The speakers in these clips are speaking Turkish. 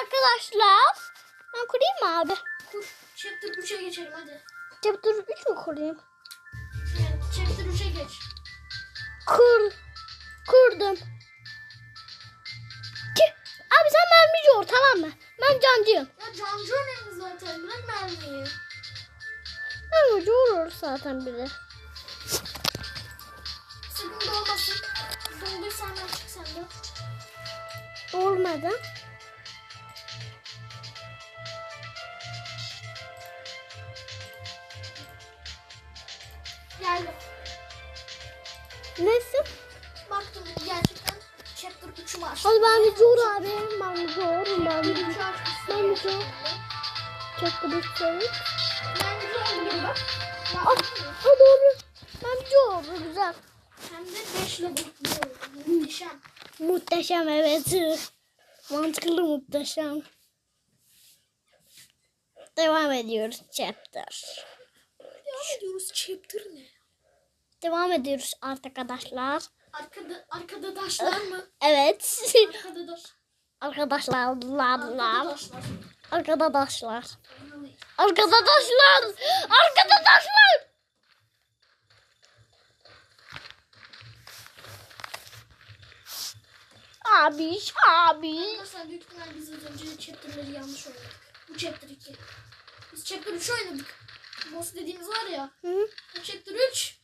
arkadaşlar. Ben kurayım mı abi? Kur. Chapter 3'e geçelim hadi. Chapter 3 mü kurayım? Evet, chapter 3'e geç. Kur. Kurdum. Ki, abi sen mermici ol tamam mı? Ben cancıyım. Ya Cancı önemli zaten. Bırak mermiyi. Mermici olur zaten biri. Sakın dolmasın. Dolduysa hemen çık sen de. Olmadı. Neyse. Baktım gerçekten chapter 3'ümü açtım. Hadi mermici ol abi. Mermici ol. Mermici. Birinci açmışsın. Mermici ol. Chapter 3 söyle. Mermici oldu gibi bak. Ah, ah doğru. Mermici oldu güzel. Hem de 5 level oldu. Muhteşem. Muhteşem evet. Mantıklı muhteşem. Devam ediyoruz chapter. Devam ediyoruz. Chapter ne? Devam ediyoruz arkadaşlar. Arkada, arkada taşlar mı? Evet. Arkada taş. Arkadaşlar. Arkada taşlar. Arkadaşlar. Arkadaşlar. Arkadaşlar. Abi, abi. Arkadaşlar büyük ihtimal biz az önce chapter'ları yanlış oynadık. Bu chapter 2. Biz chapter 3 oynadık. Boss dediğimiz var ya. Hı? Bu chapter 3.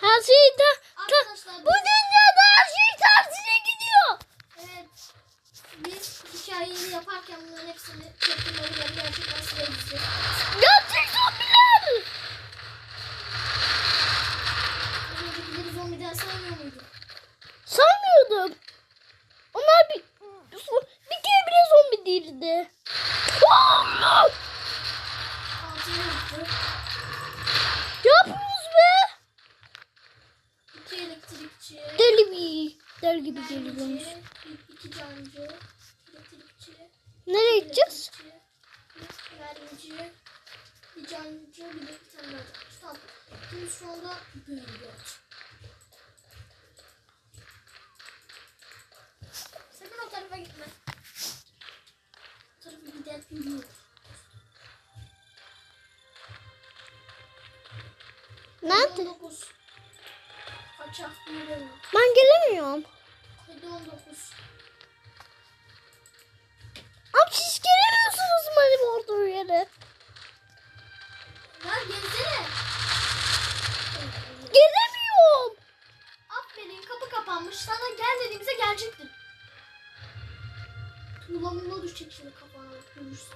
Her şey de, Arkadaşlar bu dünyada her şey tersine gidiyor. evet. Biz hikayeyi yaparken bunların hepsini yarı gerçekten sırayla Gerçek zombiler. Az öncekileri zombiden saymıyor muyduk? Saymıyordum. Onlar bir, bir kere bile zombi değildi. Allah! Altına gitti. Yapıyoruz be. İki elektrikçi. Deli bir. Deli gibi geliyormuş. Nereye gideceğiz? mermici, bir cancı, bir de bir tane daha. Tamam. Şimdi şu anda büyüyoruz. Sakın o tarafa gitme. O tarafa gider yürüyor. Nerede? 19. Kaçak yürüyor. Ben gelemiyorum. 7 19. Abi siz gelemiyorsunuz benim olduğum yere. Lan gelsene. Gelemiyorum. Aferin kapı kapanmış. Sana gel dediğimize gelecektin. Tuğla muğla düşecek şimdi kafana görürsün.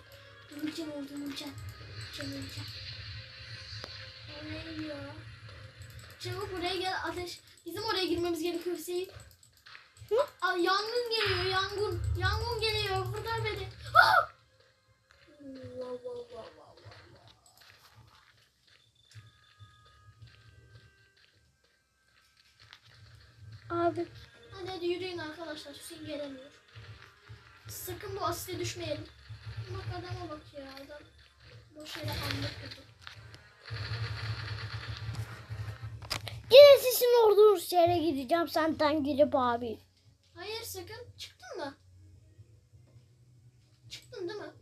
Öleceğim oldu öleceğim. Öleceğim öleceğim. Oraya gidiyor. Çabuk buraya gel ateş. Bizim oraya girmemiz gerekiyor Hüseyin. Aa, yangın geliyor yangın. Yangın geliyor. Kurtar beni. Ah! Abi. Hadi hadi yürüyün arkadaşlar. Hüseyin gelemiyor. Sakın bu asite düşmeyelim. Bak adama bak ya adam. Boş yere anlatıyordu. Yine sizin olduğunuz yere gideceğim senden girip abi. Sakın. Çıktın mı? Çıktın değil mi?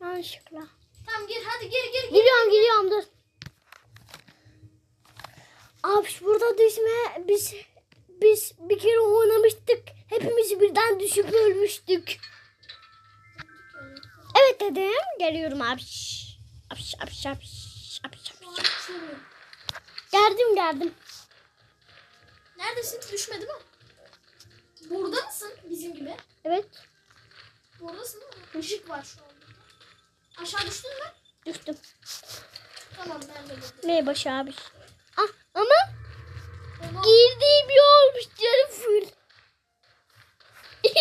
Yanlışlıkla. Tamam gir hadi gir gir gir. Giriyorum giriyorum dur. Abi burada düşme biz biz bir kere oynamıştık. Hepimiz birden düşüp ölmüştük. Evet dedim. Geliyorum abi. Apş apş apş apş apş. Geldim geldim. Neredesin? Düşmedi mi? Burada mısın? Bizim gibi. Evet Buradasın değil mi? Işık var şu anda. Aşağı düştün mü? düştüm. Tamam ben de buradayım. Merhaba abi. Ah ama Onu girdiğim olmuş canım full.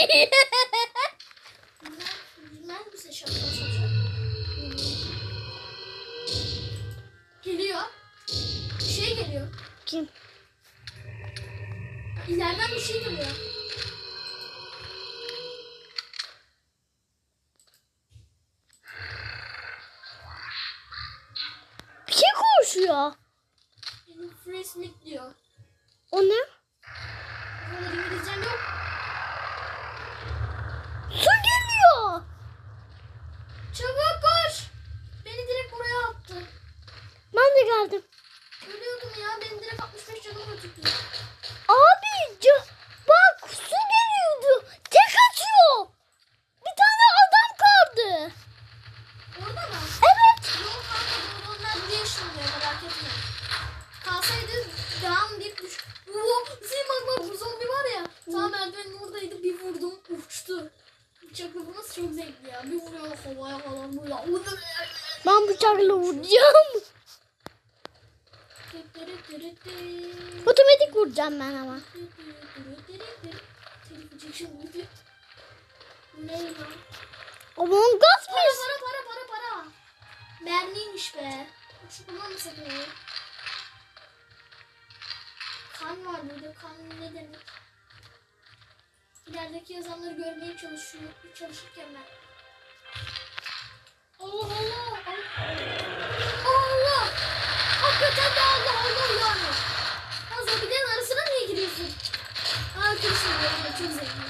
Gram bir kuş. Oo, şey bak bu zombi var ya. Tam merdivenin oradaydı bir vurdum uçtu. Bıçakla vurması çok zevkli ya. Bir vuruyor havaya falan böyle. Ben bıçakla vuracağım. Otomatik vuracağım ben ama. Ne lan? Among Us mıyız? Para para para para. Mermiymiş be. Şu kullanmasak ne? Kan var burada. Kan ne demek? İlerideki yazanları görmeye çalışıyor. Çalışırken ben. Allah Allah. Allah. Hakikaten de Allah Allah yani. Ya zombilerin arasına niye giriyorsun? Aa böyle çok zevkli.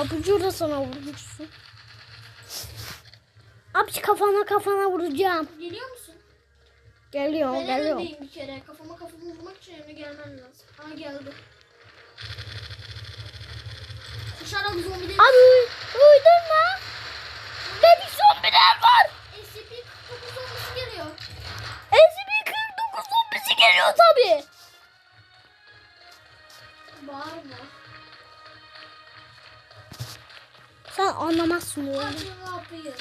Abucu da sana vurmuşsun. Abi kafana kafana vuracağım. Geliyor musun? Geliyor Ben en geliyor. öndeyim bir kere. Kafama kafamı vurmak için önüne gelmen lazım. Ha geldi. Koşarak zombi Abi uy- uydurma. Bebek zombiler var. Anlamazsın kapıyı.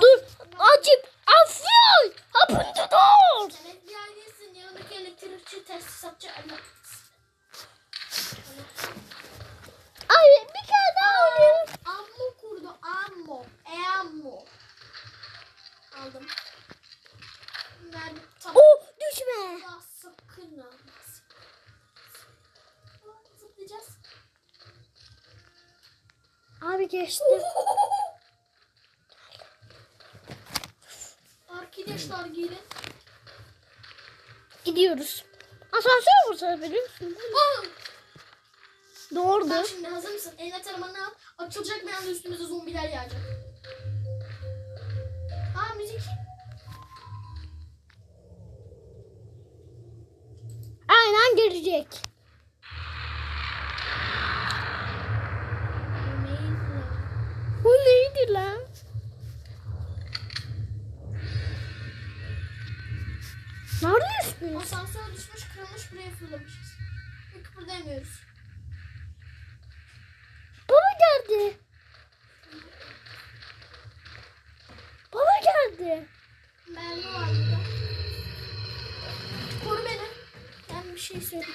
Dur acip afyon. Hapın tutur. Sen FBI'desin. Yanındaki elektrikçi tesisatçı. Abi bir kere daha oynayalım. Ammo kurdu. Ammo. E ammo. Aldım. Nerede? Tamam. Oh düşme. Ya sakın ha. Aa, Zıplayacağız. Abi geçti. Arkadaşlar gelin. Gidiyoruz. Asansör burada biliyor musun? Aa! Doğru. Ben şimdi hazır mısın? Eline taramanı al. Açılacak bir anda üstümüze zombiler yağacak. Aa müzik. Aynen gelecek. Bu neydi lan? Neredesiniz? Asansör düşmüş kırılmış buraya fırlamışız. Ve kıpırdayamıyoruz. Baba geldi. Baba geldi. Mermi var burada. Koru beni. Ben bir şey söyleyeyim.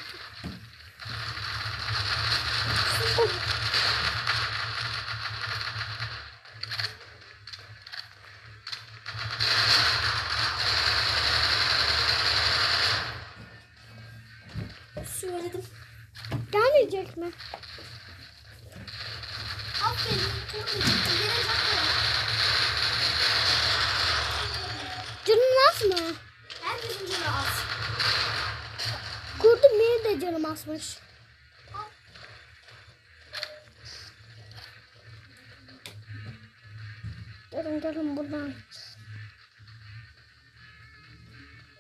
Söyledim. Gelmeyecek mi? Aferin. Koru beni. Gelecek mi? Canın az mı? Herkesin canı az. Kurdum benim de canım asmış. Al. Gelin gelin buradan.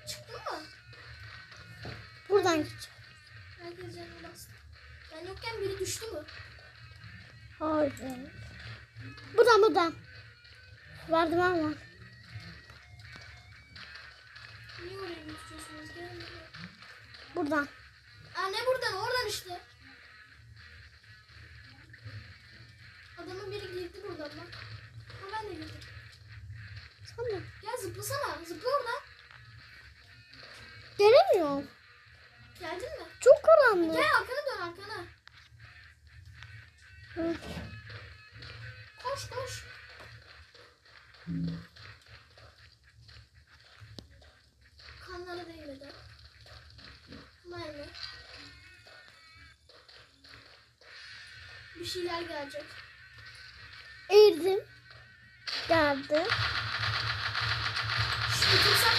Çıktın mı? Buradan gideceğim. Herkes canını bastı. Ben yokken biri düştü mü? Hayır. Buradan buradan. Merdiven var. Niye oraya götürüyorsunuz? Gelin buraya. Buradan. Aa ne buradan? Oradan işte. Adamın biri girdi buradan bak. Sen de. Ya zıplasana. Zıpla oradan. Gelemiyorum. Geldin mi? Çok karanlık. Gel arkana dön arkana. Hı. Koş koş. Kanlara değmedi. Mermi. Bir şeyler gelecek. Eğildim. Geldi. Şu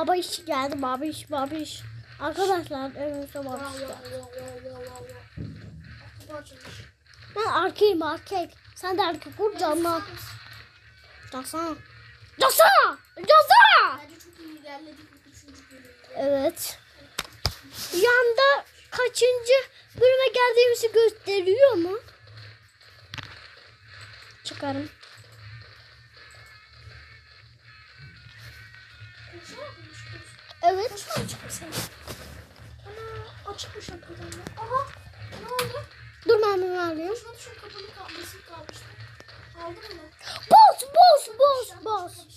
baba iş geldi baba iş baba iş. Arkadaşlar önümüzde baba iş Ben erkeğim erkek. Sen de erkek kur canlan. Casana. Casana. Casana. Evet. Yanda kaçıncı bölüme geldiğimizi gösteriyor mu? Çıkarım. house.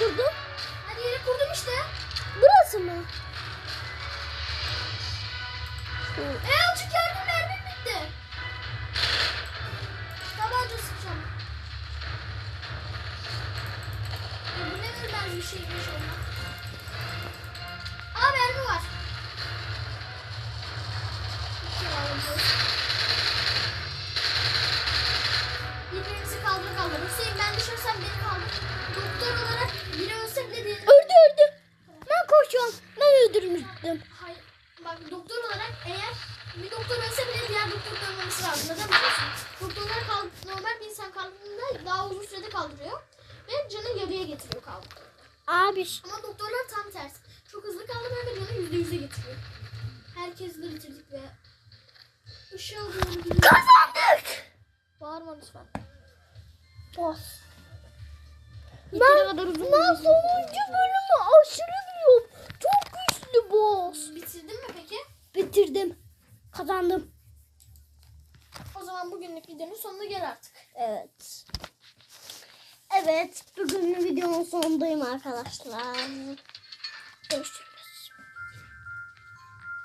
kurdu. Kazandık. Bağırma lütfen. Bas. Yeteri ben, kadar uzun ben sonuncu bölümü aşırı diyorum. Çok güçlü boss. Bitirdin mi peki? Bitirdim. Kazandım. O zaman bugünlük videonun sonuna gel artık. Evet. Evet. Bugünlük videonun sonundayım arkadaşlar. Görüşürüz.